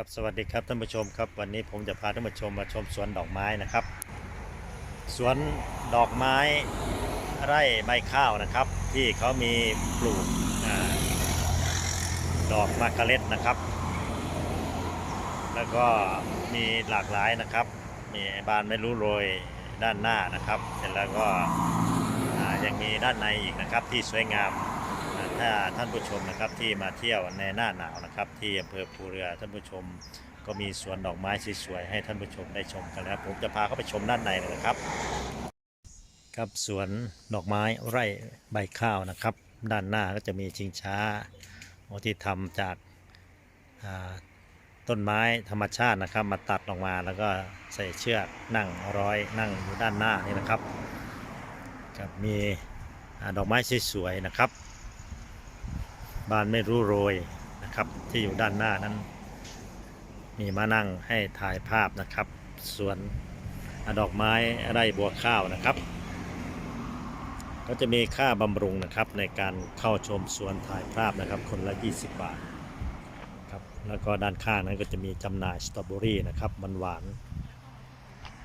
ครับสวัสดีครับท่านผู้ชมครับวันนี้ผมจะพาท่านผู้ชมมาชมสวนดอกไม้นะครับ สวนดอกไม้ไร่ใบข้าวนะครับ ที่เขามีปลูกอดอกมะกะเล็ดนะครับ แล้วก็มีหลากหลายนะครับ มีบานไม่รู้โรยด้านหน้านะครับ เสร็จแล้วก็ยังมีด้านในอีกนะครับที่สวยงาม ถ้าท่านผู้ชมนะครับที่มาเที่ยวในหน้าหนาวนะครับ ที่อำเภอภูเรือท่านผู้ชมก็มีสวนดอกไม้สวยๆให้ท่านผู้ชมได้ชมกันแล้วผมจะพาเข้าไปชมด้านในเลยนะครับ ครับสวนดอกไม้ไร่ใบข้าวนะครับ ด้านหน้าก็จะมีชิงช้าที่ทำจากาต้นไม้ธรรมชาตินะครับ มาตัดออกมาแล้วก็ใส่เชือกนั่งร้อยนั่งอยู่ด้านหน้านี่นะครับครับมีดอกไม้สวยๆนะครับ บ้านไม่รู้โรยนะครับที่อยู่ด้านหน้านั้น มีมานั่งให้ถ่ายภาพนะครับสวนดอกไม้ไร่บัวข้าวนะครับก็จะมีค่าบำรุงนะครับในการเข้าชมสวนถ่ายภาพนะครับ คนละ 20 บาทครับแล้วก็ด้านข้างนั้นก็จะมีจำหน่ายสตรอเบอรี่นะครับหวาน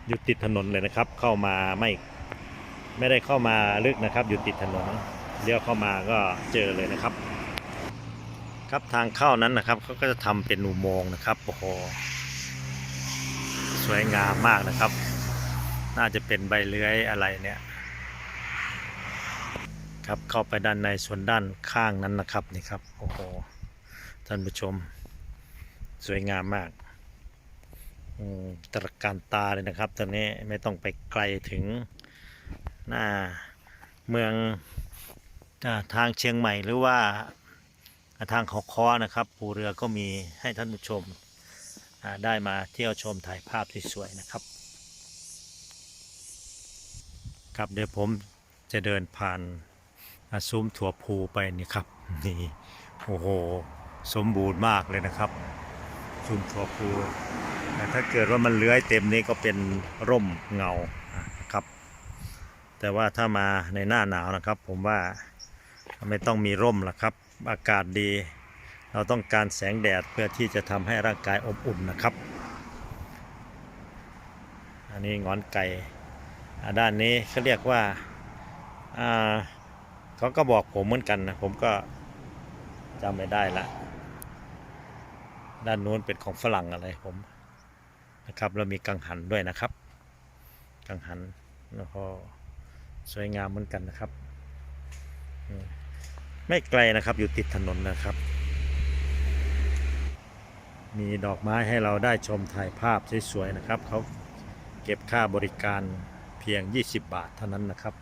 อยู่ติดถนนเลยนะครับ เข้ามาไม่ไม่ได้เข้ามาลึกนะครับ อยู่ติดถนนเลี้ยวเข้ามาก็เจอเลยนะครับ ครับทางเข้านั้นนะครับเขาก็จะทำเป็นอุโมงค์นะครับโอ้โหสวยงามมากนะครับ น่าจะเป็นใบเลื้อยอะไรเนี่ยครับเข้าไปด้านในส่วนด้านข้างนั้นนะครับนี่ครับโอ้โหท่านผู้ชมสวยงามมากอืมตระการตาเลยนะครับตอนนี้ไม่ต้องไปไกลถึงหน้าเมืองทางเชียงใหม่หรือว่า ทางเขาคอนะครับปูเรือก็มีให้ท่านผู้ชมได้มาเที่ยวชมถ่ายภาพสวยๆนะครับ ครับเดี๋ยวผมจะเดินผ่านซุ้มถั่วภูไปนี่ครับนี่โอ้โหสมบูรณ์มากเลยนะครับซุ้มถั่วภูแต่ถ้าเกิดว่ามันเลื้อยเต็มนี้ก็เป็นร่มเงาครับ แต่ว่าถ้ามาในหน้าหนาวนะครับ ผมว่าไม่ต้องมีร่มละครับ อากาศดี เราต้องการแสงแดดเพื่อที่จะทำให้ร่างกายอบอุ่นนะครับ อันนี้งอนไก่ด้านนี้เขาเรียกว่าอ่าเขาก็บอกผมเหมือนกันนะผมก็จำไม่ได้ละด้านนู้นเป็นของฝรั่งอะไรผมนะครับแล้วมีกังหันด้วยนะครับ กังหันแล้วก็สวยงามเหมือนกันนะครับ ไม่ไกลนะครับอยู่ติดถนนนะครับ มีดอกไม้ให้เราได้ชมถ่ายภาพสวยๆนะครับเขาเก็บค่าบริการเพียง 20 บาทเท่านั้นนะครับ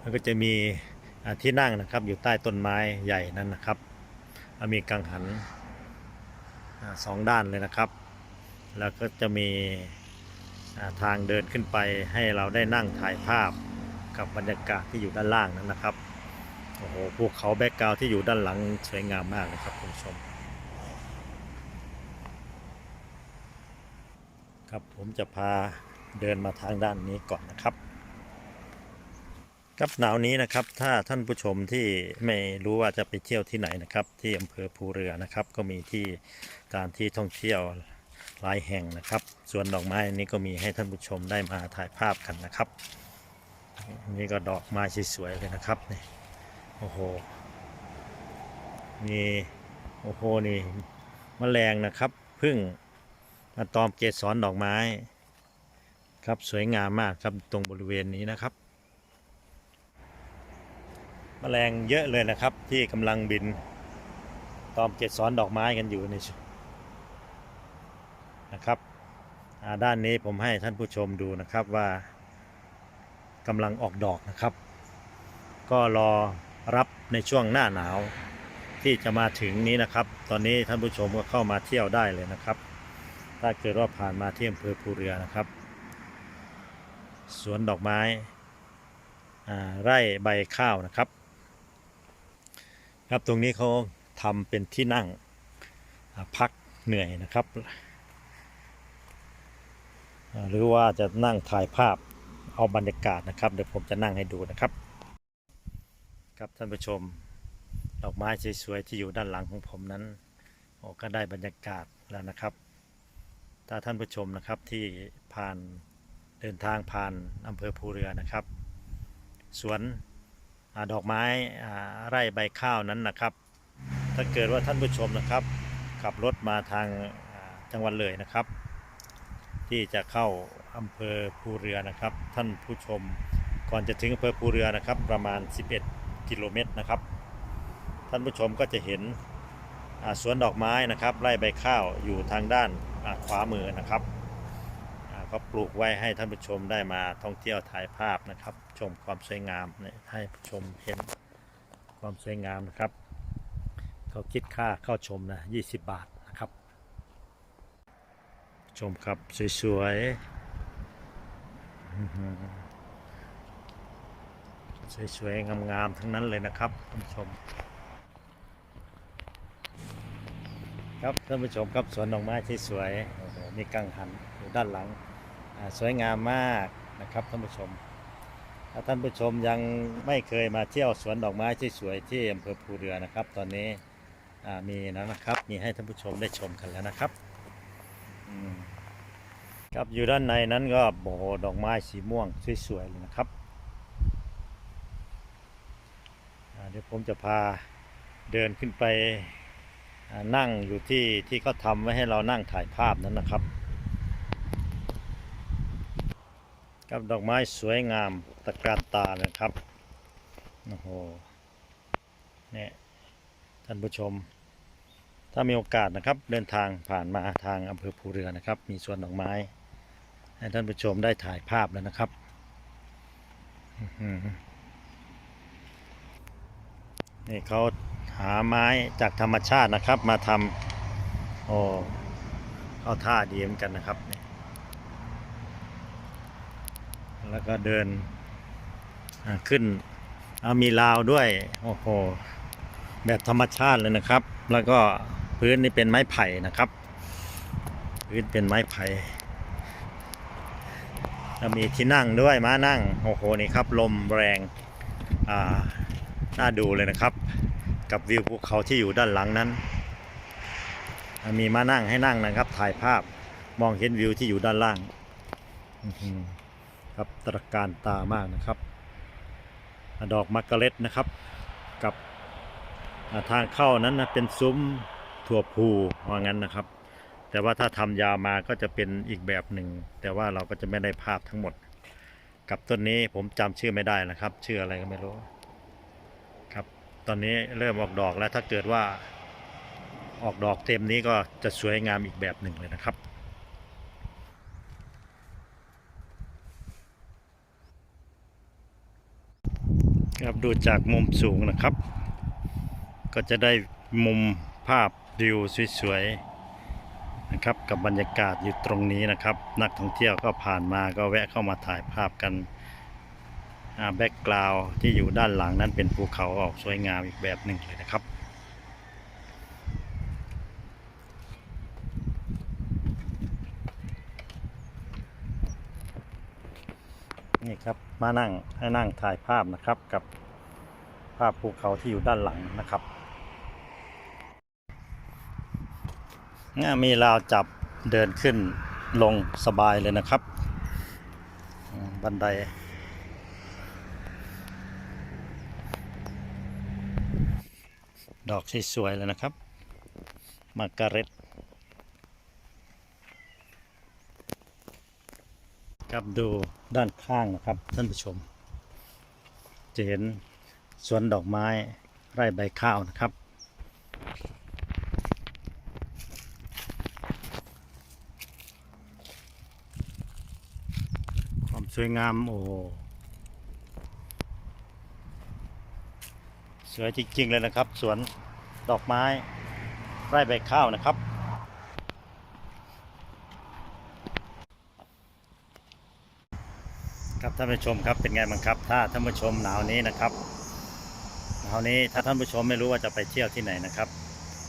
แล้วก็จะมีที่นั่งนะครับอยู่ใต้ต้นไม้ใหญ่นั้นนะครับ มีกังหันสองด้านเลยนะครับ แล้วก็จะมีทางเดินขึ้นไปให้เราได้นั่งถ่ายภาพกับบรรยากาศที่อยู่ด้านล่างนั้นนะครับ โอ้โหภูเขาแบ็กกราวที่อยู่ด้านหลังสวยงามมากเลยครับคุณผู้ชม ครับผมจะพาเดินมาทางด้านนี้ก่อนนะครับ ครับหนาวนี้นะครับถ้าท่านผู้ชมที่ไม่รู้ว่าจะไปเที่ยวที่ไหนนะครับ ที่อำเภอภูเรือนะครับ ก็มีที่การที่ท่องเที่ยวหลายแห่งนะครับ ส่วนดอกไม้นี้ก็มีให้ท่านผู้ชมได้มาถ่ายภาพกันนะครับนนี่ก็ดอกไม้สวยๆเลยนะครับนี่ โอ้โหมีโอ้โหนี่มแมลงนะครับพึ่งมาตอมเกสรดอกไม้ ครับสวยงามมากครับตรงบริเวณนี้นะครับมแมลงเยอะเลยนะครับที่กำลังบินตอมเกสรดอกไม้กันอยู่ในชนะครับด้านนี้ผมให้ท่านผู้ชมดูนะครับว่ากำลังออกดอกนะครับ ก็รอ รับในช่วงหน้าหนาวที่จะมาถึงนี้นะครับ ตอนนี้ท่านผู้ชมก็เข้ามาเที่ยวได้เลยนะครับ ถ้าเกิดว่าผ่านมาที่อำเภอภูเรือนะครับ สวนดอกไม้ไร่ใบข้าวนะครับ ครับตรงนี้เขาทำเป็นที่นั่งพักเหนื่อยนะครับ หรือว่าจะนั่งถ่ายภาพเอาบรรยากาศนะครับ เดี๋ยวผมจะนั่งให้ดูนะครับ ครับท่านผู้ชม ดอกไม้สวยๆที่อยู่ด้านหลังของผมนั้นโอ้ก็ได้บรรยากาศแล้วนะครับ ถ้าท่านผู้ชมนะครับที่ผ่านเดินทางผ่านอำเภอภูเรือนะครับ สวนอดอกไม้ไร่ใบข้าวนั้นนะครับ ถ้าเกิดว่าท่านผู้ชมนะครับ ขับรถมาทางจังหวัดเลยนะครับ ที่จะเข้าอำเภอภูเรือนะครับ ท่านผู้ชมก่อนจะถึงอำเภอภูเรือนะครับ ประมาณ 11 กิโลเมตรนะครับ ท่านผู้ชมก็จะเห็นสวนดอกไม้นะครับไร่ใบข้าวอยู่ทางด้านขวามือนะครับก็ปลูกไว้ให้ท่านผู้ชมได้มาท่องเที่ยวถ่ายภาพนะครับ ชมความสวยงามให้ผู้ชมเห็นความสวยงามนะครับ เขาคิดค่าเข้าชมนะ 20 บาทนะครับ ชมครับสวยๆ สวยๆ งามๆ ทั้งนั้นเลยนะครับท่านผู้ชม ครับท่านผู้ชมครับสวนดอกไม้ที่สวยโอ้โหมีกังหันอยู่ด้านหลัง สวยงามมากนะครับท่านผู้ชม ถ้าท่านผู้ชมยังไม่เคยมาเที่ยวสวนดอกไม้ที่สวยที่อำเภอภูเรือนะครับ ตอนนี้มีแล้วนะครับ มีให้ท่านผู้ชมได้ชมกันแล้วนะครับครับอยู่ด้านในนั้นก็โอ้โหดอกไม้สีม่วงสวยๆเลยนะครับอ่า เดี๋ยวผมจะพาเดินขึ้นไปนั่งอยู่ที่ที่เขาทำไว้ให้เรานั่งถ่ายภาพนั้นนะครับ กับดอกไม้สวยงามตะการตานะครับโอ้โหเนี่ยท่านผู้ชม ถ้ามีโอกาสนะครับ เดินทางผ่านมาทางอำเภอภูเรือนะครับ มีสวนดอกไม้ ให้ท่านผู้ชมได้ถ่ายภาพแล้วนะครับ นี่เขาหาไม้จากธรรมชาตินะครับมาทำโอ้เข้าท่าดีเหมือนกันนะครับ แล้วก็เดินขึ้นเอามีราวด้วยโอ้โหแบบธรรมชาติเลยนะครับ แล้วก็พื้นนี่เป็นไม้ไผ่นะครับ พื้นเป็นไม้ไผ่แล้วมีที่นั่งด้วยม้านั่งโอ้โหนี่ครับลมแรงอ่า น่าดูเลยนะครับ กับวิวภูเขาที่อยู่ด้านหลังนั้น มีม้านั่งให้นั่งนะครับ ถ่ายภาพมองเห็นวิวที่อยู่ด้านล่างครับตระการตามากนะครับ ดอกมักกะเล็ดนะครับ กับทางเข้านั้นนะเป็นซุ้มถั่วพูว่างั้นนะครับ แต่ว่าถ้าทำยาวมาก็จะเป็นอีกแบบหนึ่ง แต่ว่าเราก็จะไม่ได้ภาพทั้งหมด กับต้นนี้ผมจำชื่อไม่ได้นะครับ ชื่ออะไรก็ไม่รู้ ตอนนี้เริ่มออกดอกแล้วถ้าเกิดว่าออกดอกเต็มนี้ก็จะสวยงามอีกแบบหนึ่งเลยนะครับ ครับดูจากมุมสูงนะครับ ก็จะได้มุมภาพวิวสวยๆนะครับกับบรรยากาศอยู่ตรงนี้นะครับ นักท่องเที่ยวก็ผ่านมาก็แวะเข้ามาถ่ายภาพกัน แบ็กกราวที่อยู่ด้านหลังนั้นเป็นภูเขาออกสวยงามอีกแบบหนึ่งเลยนะครับ นี่ครับมานั่งให้นั่งถ่ายภาพนะครับกับภาพภูเขาที่อยู่ด้านหลังนะครับนี่มีราวจับเดินขึ้นลงสบายเลยนะครับ บันได ดอกสวยๆเลยนะครับ มาการเร็ตครับดูด้านข้างนะครับท่านผู้ชม จะเห็นสวนดอกไม้ไร่ใบข้าวนะครับ ความสวยงามโอ้โห สวยจริง ๆ เลยนะครับ สวนดอกไม้ไร่ใบข้าวนะครับ ครับท่านผู้ชมครับเป็นไงบ้างครับ ถ้าท่านผู้ชมหนาวนี้นะครับหนาวนี้ถ้าท่านผู้ชมไม่รู้ว่าจะไปเที่ยวที่ไหนนะครับ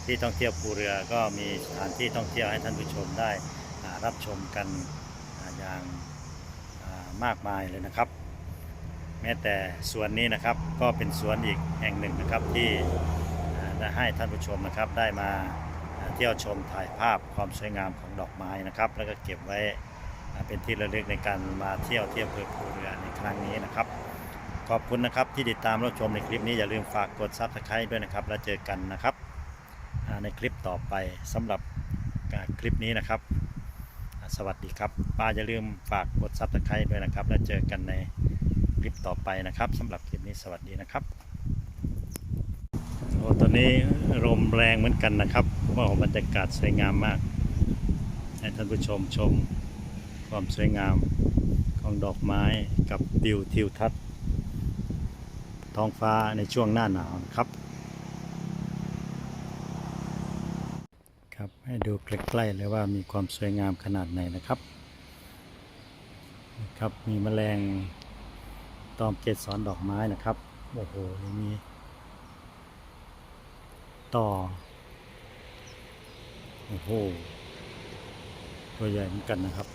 ที่ท่องเที่ยวภูเรือก็มีสถานที่ท่องเที่ยวให้ท่านผู้ชมได้รับชมกันอย่างมากมายเลยนะครับ แม้แต่สวนนี้นะครับก็เป็นสวนอีกแห่งหนึ่งนะครับที่ได้ให้ท่านผู้ชมนะครับได้มาเที่ยวชมถ่ายภาพความสวยงามของดอกไม้นะครับ แล้วก็เก็บไว้เป็นที่ระลึกในการมาเที่ยวเที่ยวอำเภอภูเรือในครั้งนี้นะครับ ขอบคุณนะครับที่ติดตามรับชมในคลิปนี้อย่าลืมฝากกดซับสไครต์ด้วยนะครับ แล้วเจอกันนะครับในคลิปต่อไปสำหรับคลิปนี้นะครับ สวัสดีครับป้าอย่าลืมฝากกดซับสไครต์ด้วยนะครับ แล้วเจอกันใน คลิปต่อไปนะครับสำหรับคลิปนี้สวัสดีนะครับโอ้ตอนนี้ลมแรงเหมือนกันนะครับว่าบรรยากาศสวยงามมาก ให้ท่านผู้ชมชมความสวยงามของดอกไม้กับวิวทิวทัศน์ท้องฟ้าในช่วงหน้าหนาวครับ ครับให้ดูใกล้ๆเลยว่ามีความสวยงามขนาดไหนนะครับ ครับมีแมลง ตอมเกสรดอกไม้นะครับ โอ้โหนี่มีต่อ โอ้โห ตัวใหญ่เหมือนกันนะครับ